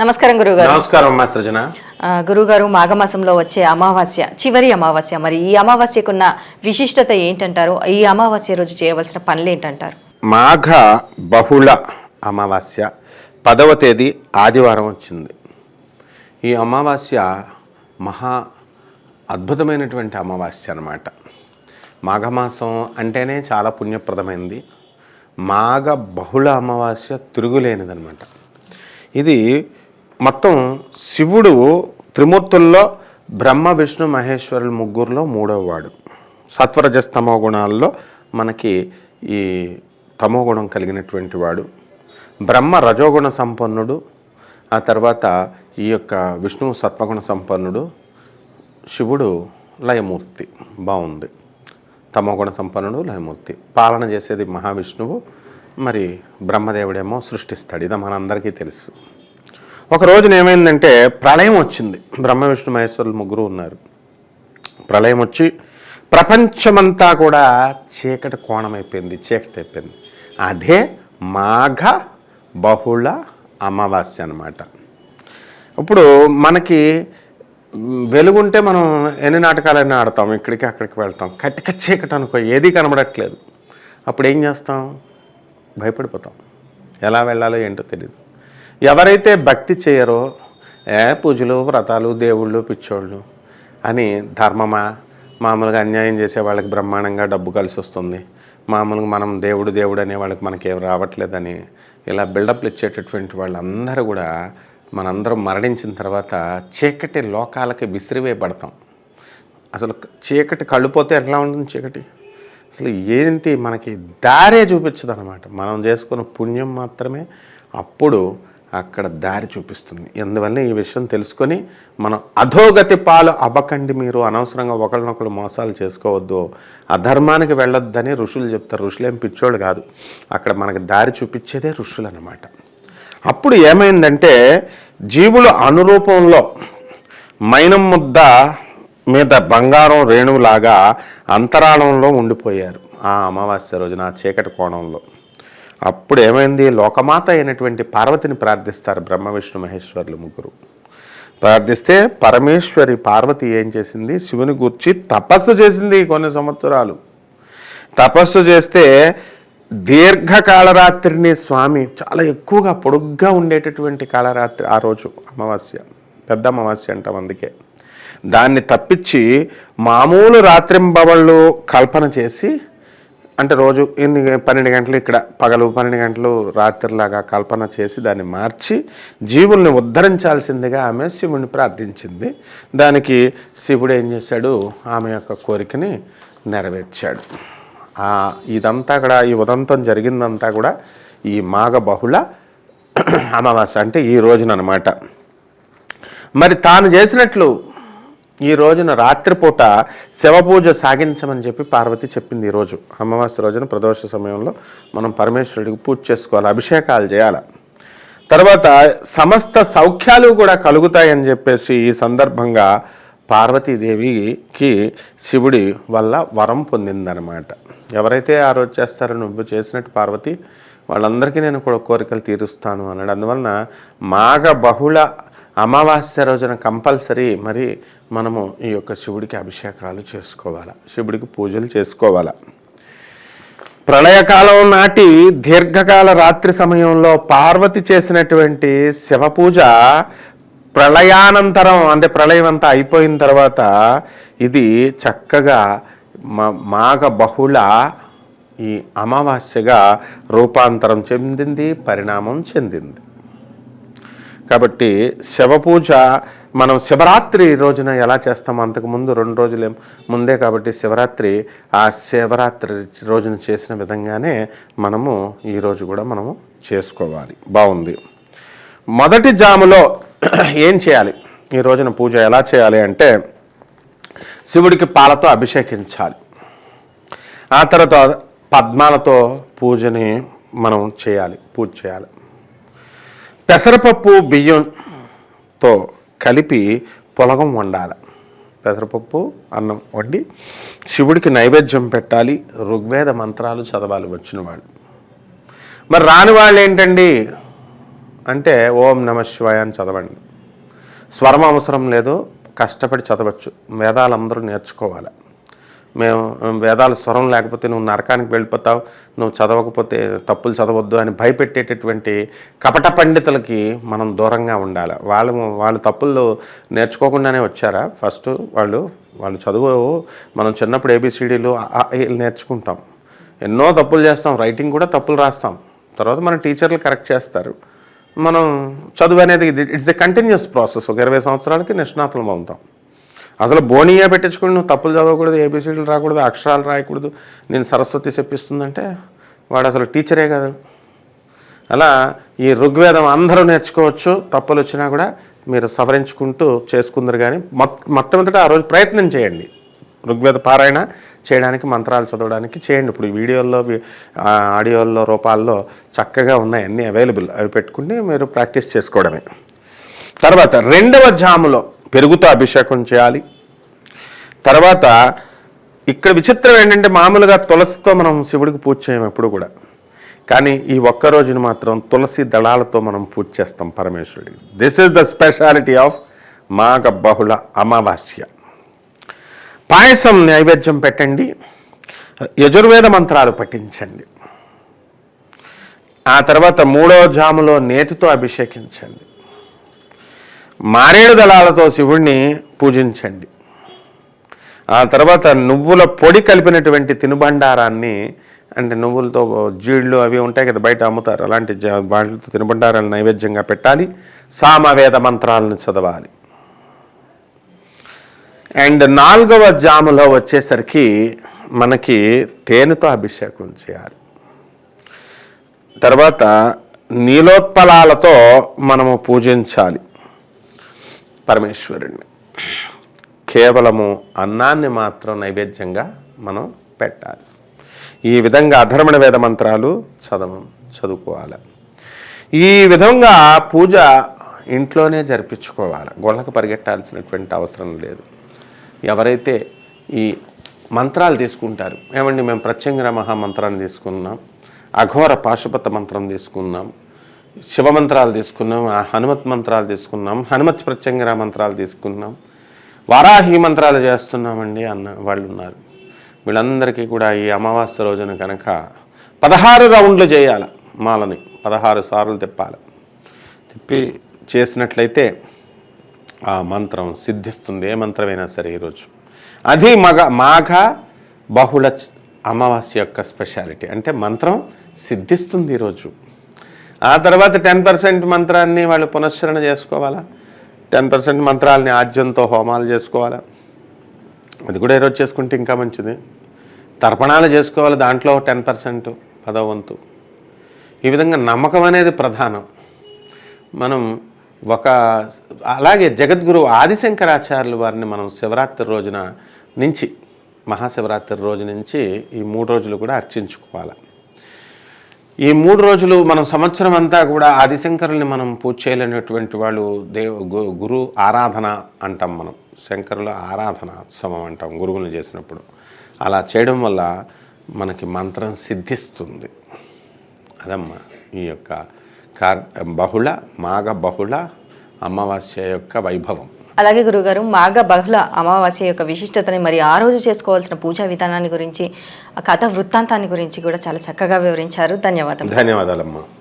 నమస్కారం గురుగారు నమస్కారం అమ్మా సృజన. గురుగారు మాఘమాసంలో వచ్చే అమావాస్య చివరి అమావాస్య. మరి ఈ అమావాస్యకున్న విశిష్టత ఏంటంటారు? ఈ అమావాస్య రోజు చేయవలసిన పనులు ఏంటంటారు? మాఘ బహుళ అమావాస్య. పదవ తేదీ ఆదివారం వచ్చింది. ఈ అమావాస్య మహా అద్భుతమైనటువంటి అమావాస్య అన్నమాట. మాఘమాసం అంటేనే చాలా పుణ్యప్రదమైంది. మాఘ బహుళ అమావాస్య తిరుగులేనిదనమాట ఇది మొత్తం శివుడు త్రిమూర్తుల్లో బ్రహ్మ విష్ణు మహేశ్వరులు ముగ్గురులో మూడవ వాడు సత్వరజస్ తమో గుణాల్లో మనకి ఈ తమో గుణం కలిగినటువంటి వాడు. బ్రహ్మ రజోగుణ సంపన్నుడు ఆ తర్వాత ఈ యొక్క విష్ణువు సత్వగుణ సంపన్నుడు శివుడు లయమూర్తి బాగుంది తమోగుణ సంపన్నుడు లయమూర్తి. పాలన చేసేది మహావిష్ణువు మరి బ్రహ్మదేవుడేమో సృష్టిస్తాడు. ఇది మనందరికీ తెలుసు. ఒక రోజున ఏమైందంటే ప్రళయం వచ్చింది. బ్రహ్మ విష్ణు మహేశ్వరులు ముగ్గురు ఉన్నారు. ప్రళయం వచ్చి ప్రపంచమంతా కూడా చీకటి కోణం అయిపోయింది చీకటి అయిపోయింది అదే మాఘ బహుళ అమావాస్య అన్నమాట. ఇప్పుడు మనకి వెలుగుంటే మనం ఎన్ని నాటకాలైనా ఆడతాం ఇక్కడికి అక్కడికి వెళ్తాం. కట్టిక చీకటి అనుకో ఏది కనబడట్లేదు. అప్పుడు ఏం చేస్తాం? భయపడిపోతాం. ఎలా వెళ్ళాలో ఏంటో తెలియదు ఎవరైతే భక్తి చేయరో ఏ పూజలు వ్రతాలు దేవుళ్ళు పిచ్చోళ్ళు అని ధర్మమా? మామూలుగా అన్యాయం చేసే వాళ్ళకి బ్రహ్మాండంగా డబ్బు కలిసి వస్తుంది. మామూలుగా మనం దేవుడు దేవుడు అనే వాళ్ళకి మనకేం రావట్లేదని ఇలా బిల్డప్లు ఇచ్చేటటువంటి వాళ్ళందరూ కూడా మనందరం మరణించిన తర్వాత చీకటి లోకాలకి విసిరివేయబడతాం. అసలు చీకటి కళ్ళుపోతే ఎట్లా ఉంటుంది చీకటి? అసలు ఏంటి మనకి దారే చూపించదు అనమాట మనం చేసుకున్న పుణ్యం మాత్రమే. అప్పుడు అక్కడ దారి చూపిస్తుంది. అందువల్ల ఈ విషయం తెలుసుకొని మనం అధోగతి పాలు అవ్వకండి మీరు అనవసరంగా ఒకరినొకరు మోసాలు చేసుకోవద్దు. అధర్మానికి వెళ్ళొద్దని ఋషులు చెప్తారు. ఋషులేం పిచ్చోడు కాదు. అక్కడ మనకి దారి చూపించేదే ఋషులు అనమాట అప్పుడు ఏమైందంటే జీవులు అనురూపంలో మైనం ముద్ద మీద బంగారం రేణువులాగా అంతరాళంలో ఉండిపోయారు. ఆ అమావాస్య రోజున ఆ చీకటి కోణంలో. అప్పుడు ఏమైంది లోకమాత అయినటువంటి పార్వతిని ప్రార్థిస్తారు బ్రహ్మ విష్ణు మహేశ్వరులు ముగ్గురు. ప్రార్థిస్తే పరమేశ్వరి పార్వతి ఏం చేసింది? శివుని గుర్చి తపస్సు చేసింది కొన్ని సంవత్సరాలు. తపస్సు చేస్తే దీర్ఘకాలరాత్రిని స్వామి చాలా ఎక్కువగా పొడుగ్గా ఉండేటటువంటి కాలరాత్రి ఆ రోజు అమావాస్య పెద్ద అమావాస్య అంటాం అందుకే. దాన్ని తప్పించి మామూలు రాత్రింబవళ్ళు కల్పన చేసి అంటే రోజు ఎన్ని పన్నెండు గంటలు ఇక్కడ పగలు పన్నెండు గంటలు రాత్రిలాగా కల్పన చేసి దాన్ని మార్చి జీవుల్ని ఉద్ధరించాల్సిందిగా ఆమె శివుని ప్రార్థించింది. దానికి శివుడు ఏం చేశాడు? ఆమె యొక్క కోరికని నెరవేర్చాడు. ఇదంతా కూడా ఈ ఉదంతం జరిగిందంతా కూడా ఈ మాఘ బహుళ అమావాస్య అంటే ఈ రోజున అనమాట మరి తాను చేసినట్లు ఈ రోజున రాత్రిపూట శివపూజ సాగించమని చెప్పి పార్వతి చెప్పింది ఈరోజు అమావాస్య రోజున ప్రదోష సమయంలో మనం పరమేశ్వరుడికి పూజ చేసుకోవాలి అభిషేకాలు చేయాలి. తర్వాత సమస్త సౌఖ్యాలు కూడా కలుగుతాయని చెప్పేసి ఈ సందర్భంగా పార్వతీదేవికి శివుడి వల్ల వరం పొందిందనమాట ఎవరైతే ఆ రోజు చేస్తారో నువ్వు చేసినట్టు పార్వతి వాళ్ళందరికీ నేను కూడా కోరికలు తీరుస్తాను అన్నాడు. అందువలన మాఘ బహుళ అమావాస్య రోజున కంపల్సరీ మరి మనము ఈ యొక్క శివుడికి అభిషేకాలు చేసుకోవాలా శివుడికి పూజలు చేసుకోవాలా. ప్రళయకాలం నాటి దీర్ఘకాల రాత్రి సమయంలో పార్వతి చేసినటువంటి శివ పూజ ప్రళయానంతరం అంటే ప్రళయం అంతా అయిపోయిన తర్వాత ఇది చక్కగా మాఘ బహుళ ఈ అమావాస్యగా రూపాంతరం చెందింది పరిణామం చెందింది. కాబట్టి శివపూజ మనం శివరాత్రి రోజున ఎలా చేస్తాం అంతకుముందు రెండు రోజులు ముందే కాబట్టి శివరాత్రి ఆ శివరాత్రి రోజున చేసిన విధంగానే మనము ఈరోజు కూడా మనము చేసుకోవాలి. బాగుంది. మొదటి జాములో ఏం చేయాలి? ఈ రోజున పూజ ఎలా చేయాలి అంటే శివుడికి పాలతో అభిషేకించాలి. ఆ తర్వాత పద్మాలతో పూజని మనం చేయాలి పూజ చేయాలి. పెసరపప్పు బియ్యంతో కలిపి పొలగం వండాలి. పెసరపప్పు అన్నం వండి శివుడికి నైవేద్యం పెట్టాలి. ఋగ్వేద మంత్రాలు చదవాలి వచ్చిన వాళ్ళు. మరి రాని వాళ్ళు ఏంటండి? అంటే ఓం నమ శివాయ అని చదవండి. స్వరం అవసరం లేదు. కష్టపడి చదవచ్చు. వేదాలందరూ నేర్చుకోవాలి. మేము వేదాల స్వరం లేకపోతే నువ్వు నరకానికి వెళ్ళిపోతావు నువ్వు చదవకపోతే తప్పులు చదవద్దు అని భయపెట్టేటటువంటి కపట పండితులకి మనం దూరంగా ఉండాలి. వాళ్ళు వాళ్ళు తప్పులు నేర్చుకోకుండానే వచ్చారా? ఫస్ట్ వాళ్ళు వాళ్ళు చదువు మనం చిన్నప్పుడు ఏబిసిడీలు నేర్చుకుంటాం. ఎన్నో తప్పులు చేస్తాం రైటింగ్ కూడా తప్పులు రాస్తాం. తర్వాత మన టీచర్లు కరెక్ట్ చేస్తారు. మనం చదువు అనేది ఇట్స్ ఎ కంటిన్యూస్ ప్రాసెస్. ఒక ఇరవై సంవత్సరాలకి నిష్ణాతులం అవుతాం. అసలు బోనియా పెట్టించుకుని నువ్వు తప్పులు చదవకూడదు ఏబిసిడీలు రాకూడదు అక్షరాలు రాయకూడదు నేను సరస్వతి చెప్పిస్తుందంటే వాడు అసలు టీచరే కాదు. అలా ఈ ఋగ్వేదం అందరూ నేర్చుకోవచ్చు తప్పులు వచ్చినా కూడా మీరు సవరించుకుంటూ చేసుకుందరు కానీ మొట్టమొదట ఆ రోజు ప్రయత్నం చేయండి. ఋగ్వేద పారాయణ చేయడానికి మంత్రాలు చదవడానికి చేయండి. ఇప్పుడు ఈ వీడియోల్లో ఆడియోల్లో రూపాల్లో చక్కగా ఉన్నాయి అన్నీ అవైలబుల్ అవి పెట్టుకుని మీరు ప్రాక్టీస్ చేసుకోవడమే. తర్వాత రెండవ జాములో పెరుగుతో అభిషేకం చేయాలి. తర్వాత ఇక్కడ విచిత్రం ఏంటంటే మామూలుగా తులసితో మనం శివుడికి పూజ చేయం ఎప్పుడు కూడా. కానీ ఈ ఒక్క రోజున మాత్రం తులసి దళాలతో మనం పూజ చేస్తాం పరమేశ్వరుడికి. This is the speciality of మాఘ బహుళ అమావాస్య. పాయసం నైవేద్యం పెట్టండి. యజుర్వేద మంత్రాలు పఠించండి. ఆ తర్వాత మూడో జాములో నేతితో అభిషేకించండి. మారేడు దళాలతో శివుణ్ణి పూజించండి. ఆ తర్వాత నువ్వుల పొడి కలిపినటువంటి తినుబండారాన్ని అంటే నువ్వులతో జీళ్ళు అవి ఉంటాయి కదా బయట అమ్ముతారు అలాంటి వాటితో తినుబండారాలు నైవేద్యంగా పెట్టాలి సామవేద మంత్రాలను చదవాలి. అండ్ నాలుగవ జాములో వచ్చేసరికి మనకి తేనెతో అభిషేకం చేయాలి. తర్వాత నీలోత్పలాలతో మనము పూజించాలి. పరమేశ్వరుణ్ణి. కేవలము అన్నాన్ని మాత్రం నైవేద్యంగా మనం పెట్టాలి. ఈ విధంగా అధర్మణ వేద మంత్రాలు చదవ చదువుకోవాలి. ఈ విధంగా పూజ ఇంట్లోనే జరిపించుకోవాలి. గొళ్ళకు పరిగెట్టాల్సినటువంటి అవసరం లేదు. ఎవరైతే ఈ మంత్రాలు తీసుకుంటారు ఏమండి మేము ప్రత్యంగర మహామంత్రాన్ని తీసుకున్నాం అఘోర పాశుపత మంత్రం తీసుకున్నాం శివ మంత్రాలు తీసుకున్నాం ఆ హనుమత్ మంత్రాలు తీసుకున్నాం హనుమత్ ప్రత్యంగర మంత్రాలు తీసుకున్నాం వారాహి మంత్రాలు చేస్తున్నామండి అన్న వాళ్ళు ఉన్నారు. వీళ్ళందరికీ కూడా ఈ అమావాస్య రోజున కనుక పదహారు రౌండ్లు చేయాలి మాలని పదహారు సార్లు తిప్పాలి. తిప్పి చేసినట్లయితే ఆ మంత్రం సిద్ధిస్తుంది ఏ మంత్రమైనా సరే ఈరోజు అది మగ మాఘ బహుళ అమావాస్య యొక్క స్పెషాలిటీ అంటే మంత్రం సిద్ధిస్తుంది ఈరోజు ఆ తర్వాత టెన్ పర్సెంట్ మంత్రాన్ని వాళ్ళు పునశ్చరణ చేసుకోవాలా? టెన్ పర్సెంట్ మంత్రాలని ఆజ్యంతో హోమాలు చేసుకోవాలా? అది కూడా ఈరోజు చేసుకుంటే ఇంకా మంచిది. తర్పణాలు చేసుకోవాలి దాంట్లో టెన్ పర్సెంట్ పదో వంతు ఈ విధంగా నమ్మకం అనేది ప్రధానం. మనం ఒక అలాగే జగద్గురు ఆదిశంకరాచార్యులు వారిని మనం శివరాత్రి రోజున నుంచి మహాశివరాత్రి రోజు నుంచి ఈ మూడు రోజులు కూడా అర్చించుకోవాలి? ఈ మూడు రోజులు మనం సంవత్సరం అంతా కూడా ఆదిశంకరుల్ని మనం పూజ చేయలేనటువంటి వాళ్ళు దేవ గు- గురు ఆరాధన అంటాం మనం. శంకరుల ఆరాధనోత్సవం అంటాం గురువులు చేసినప్పుడు. అలా చేయడం వల్ల మనకి మంత్రం సిద్ధిస్తుంది. అదమ్మా ఈ యొక్క కార్ బహుళ మాఘ బహుళ అమావాస్య యొక్క వైభవం. అలాగే గురుగారు మాఘ బహుళ అమావాస్య యొక్క విశిష్టతని మరి ఆ రోజు చేసుకోవాల్సిన పూజా విధానాన్ని గురించి ఆ కథ వృత్తాంతాన్ని గురించి కూడా చాలా చక్కగా వివరించారు. ధన్యవాదాలు ధన్యవాదాలమ్మా.